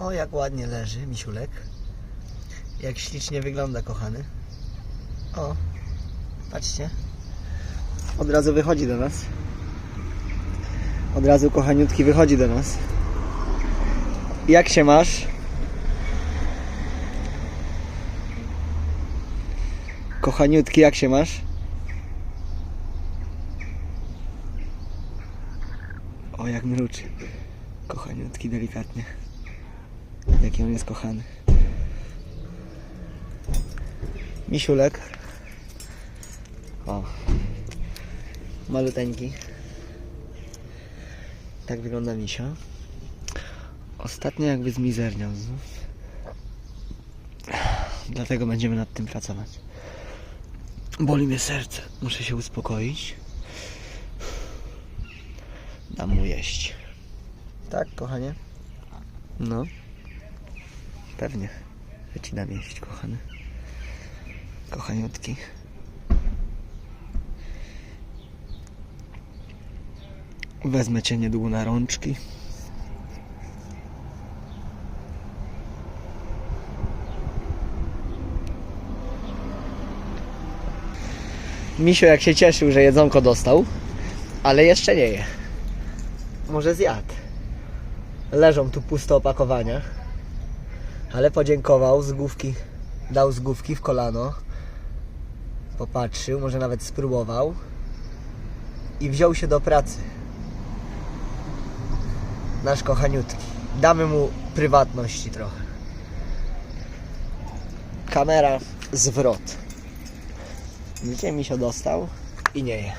O, jak ładnie leży misiulek. Jak ślicznie wygląda, kochany. O, patrzcie. Od razu wychodzi do nas. Od razu, kochaniutki, wychodzi do nas. Jak się masz? Kochaniutki, jak się masz? O, jak mruczy. Kochaniutki, delikatnie. Jaki on jest kochany. Misiulek. O. Maluteńki. Tak wygląda misio. Ostatnio jakby zmizerniał znów. Dlatego będziemy nad tym pracować. Boli mnie serce. Muszę się uspokoić. Dam mu jeść. Tak, kochanie? No. Pewnie. Ja ci jeść, kochany. Kochaniutki. Wezmę cię niedługo na rączki. Misio jak się cieszył, że jedzonko dostał, ale jeszcze nie je. Może zjadł. Leżą tu puste opakowania. Ale podziękował, z dał z w kolano. Popatrzył, może nawet spróbował. I wziął się do pracy. Nasz kochaniutki. Damy mu prywatności trochę. Kamera zwrot. Widzicie, mi się dostał i nie je.